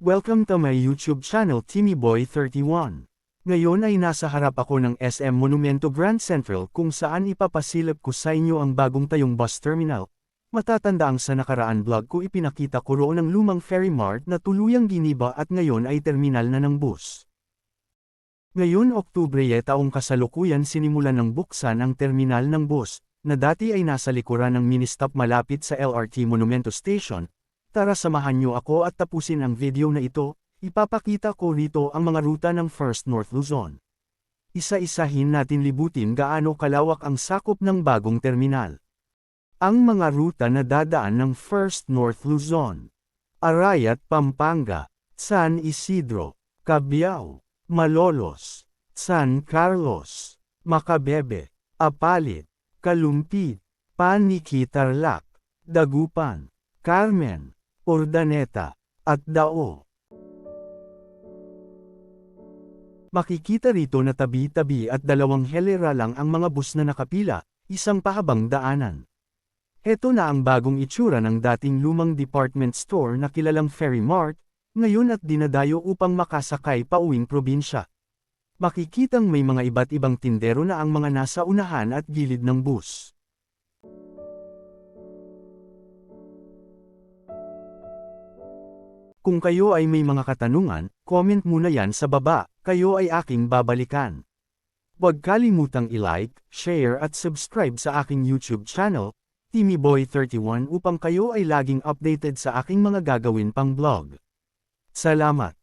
Welcome to my YouTube channel TimmyBoy31. Ngayon ay nasa harap ako ng SM Monumento Grand Central kung saan ipapasilip ko sa inyo ang bagong tayong bus terminal. Matatandaang sa nakaraan vlog ko ipinakita ko roon ang lumang ferry mart na tuluyang giniba at ngayon ay terminal na ng bus. Ngayon Oktubre e taong kasalukuyan sinimulan ng buksan ang terminal ng bus, na dati ay nasa likuran ng mini-stop malapit sa LRT Monumento Station. Tara samahan niyo ako at tapusin ang video na ito, ipapakita ko rito ang mga ruta ng First North Luzon. Isa-isahin natin libutin gaano kalawak ang sakop ng bagong terminal. Ang mga ruta na dadaan ng First North Luzon. Arayat, Pampanga, San Isidro, Cabiao, Malolos, San Carlos, Macabebe, Apalit, Kalumpit, Paniki Tarlac, Dagupan, Carmen, Urdaneta, at Dao. Makikita rito na tabi-tabi at dalawang helera lang ang mga bus na nakapila, isang pahabang daanan. Heto na ang bagong itsura ng dating lumang department store na kilalang Ferry Mart, ngayon at dinadayo upang makasakay pa uwing probinsya. Makikitang may mga iba't ibang tindero na ang mga nasa unahan at gilid ng bus. Kung kayo ay may mga katanungan, comment muna yan sa baba, kayo ay aking babalikan. Huwag kalimutang i-like, share at subscribe sa aking YouTube channel, TimmyBoy31 upang kayo ay laging updated sa aking mga gagawin pang vlog. Salamat!